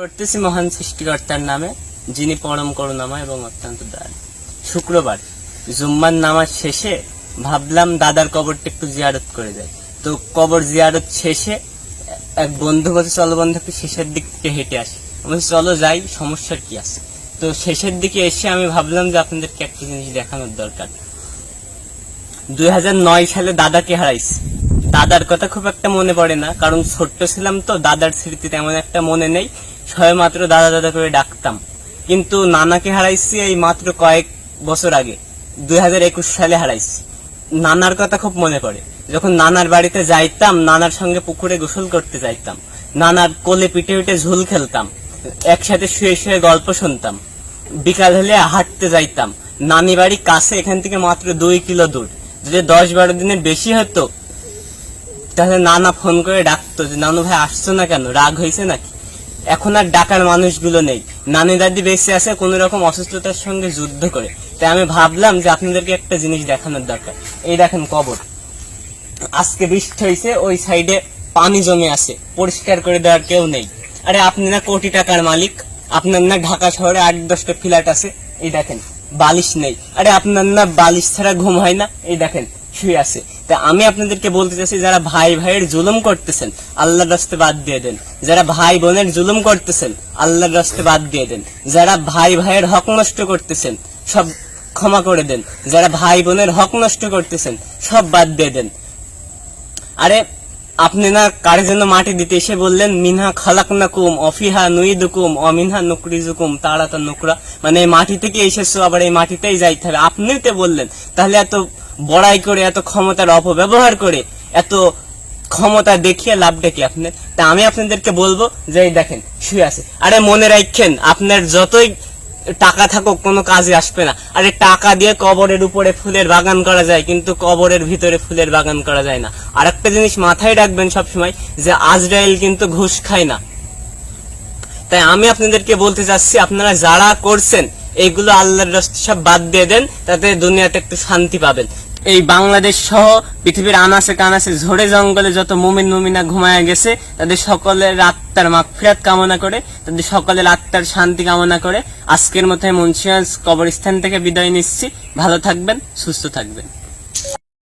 করতেছি মহান সৃষ্টিকর্তার নামে, যিনি পরম করুণাময় এবং অত্যন্ত দয়ালু। শুক্রবার, জুম্মার নামাজ শেষে ভাবলাম দাদার কবরটা একটু জিয়ারত করে যাই। তো কবর জিয়ারত শেষে এক বন্ধু বলছে, চলো বন্ধু, একটু শেষের দিক থেকে হেঁটে আসি। আমি চলো যাই, সমস্যার কি আছে? তো শেষের দিকে এসে আমি ভাবলাম যে আপনাদেরকে একটা জিনিস দেখানোর দরকার। দুই হাজার নয় সালে দাদাকে হারাইছি। দাদার কথা খুব একটা মনে পড়ে না, কারণ ছোট্ট ছিলাম তো, দাদার স্মৃতি তেমন একটা মনে নেই। সবে মাত্র দাদা দাদা করে ডাকতাম। কিন্তু নানাকে হারাইছি এই মাত্র কয়েক বছর আগে। দুই হাজার একুশ সালে হারাইছি। নানার কথা খুব মনে পড়ে। যখন নানার বাড়িতে যাইতাম, নানার সঙ্গে পুকুরে গোসল করতে যাইতাম। নানার কোলে পিঠে পিঠে ঝুল খেলতাম। একসাথে শুয়ে শুয়ে গল্প শুনতাম। বিকাল হলে হাঁটতে যাইতাম। নানি বাড়ি কাছে, এখান থেকে মাত্র দুই কিলো দূর। যদি দশ বারো দিনের বেশি হতো, তাহলে নানা ফোন করে ডাকতো যে, নানু ভাই, আসছো না কেন? রাগ হয়েছে নাকি? এখন আর ডাকার মানুষগুলো নেই। নানি দাদি বেঁচে আছে কোন রকম অসুস্থতার সঙ্গে যুদ্ধ করে। তাই আমি ভাবলাম যে আপনাদেরকে একটা জিনিস দেখানোর দরকার। এই দেখেন কবর। আজকে বৃষ্টি হয়েছে, ওই সাইডে পানি জমে আছে। পরিষ্কার করে দেওয়ার কেউ নেই। আরে আপনি না কোটি টাকার মালিক। আপনার না ঢাকা শহরে আট দশটা ফ্ল্যাট আছে। এই দেখেন, বালিশ নেই। আরে আপনার না বালিশ ছাড়া ঘুম হয় না। এই দেখেন শুয়ে আছে। তা আমি আপনাদেরকে বলতে চাচ্ছি, যারা ভাই ভাইয়ের জুলুম করতেছেন, আল্লাহর রাস্তে বাদ দিয়ে দেন। যারা ভাই বোনের জুলুম করতেছেন, আল্লাহর রাস্তে বাদ দিয়ে দেন। যারা ভাই ভাইয়ের হক নষ্ট করতেছেন, সব ক্ষমা করে দেন। যারা ভাই বোনের হক নষ্ট করতেছেন, সব বাদ দিয়ে দেন। আরে, আপনি না কারে যেন মাটি দিতে এসে বললেন, মিনহা খালাক নাকুম অফিহা নুইদুকুম, অমিনহা নুকরিজুকুম তারা তো নুকরা মানে মাটি থেকে এসেছ, আবার এই মাটিতেই যাইতে হবে। আপনিই তো বললেন, তাহলে এত বড়াই করে, এত ক্ষমতার অপব্যবহার করে, এত ক্ষমতা দেখিয়ে লাভটা কি আপনার? তা আমি আপনাদেরকে বলব যে দেখেন, শুয়ে আছে। আরে মনে রাখেন, আপনার যতই টাকা থাকুক, কোনো কাজে আসবে না। আরে টাকা দিয়ে কবরের উপরে ফুলের বাগান করা যায়, কিন্তু কবরের ভিতরে ফুলের বাগান করা যায় না। আর একটা জিনিস মাথায় রাখবেন সবসময়, যে আজরাইল কিন্তু ঘুষ খায় না। তাই আমি আপনাদেরকে বলতে চাচ্ছি, আপনারা যারা করছেন, এইগুলো আল্লাহর সব বাদ দিয়ে দেন, তাতে দুনিয়াতে একটু শান্তি পাবেন। এই বাংলাদেশ সহ পৃথিবীর আনাসে কানাসে ঝোড়ে জঙ্গলে যত মুমিন মুমিনা ঘুমায় গেছে, তাদের সকলের আত্মার মাগফিরাত কামনা করে, তাদের সকলের আত্মার শান্তি কামনা করে। আজকের মতো মুন্সিগঞ্জ কবরস্থান থেকে বিদায় নিচ্ছি। ভালো থাকবেন, সুস্থ থাকবেন।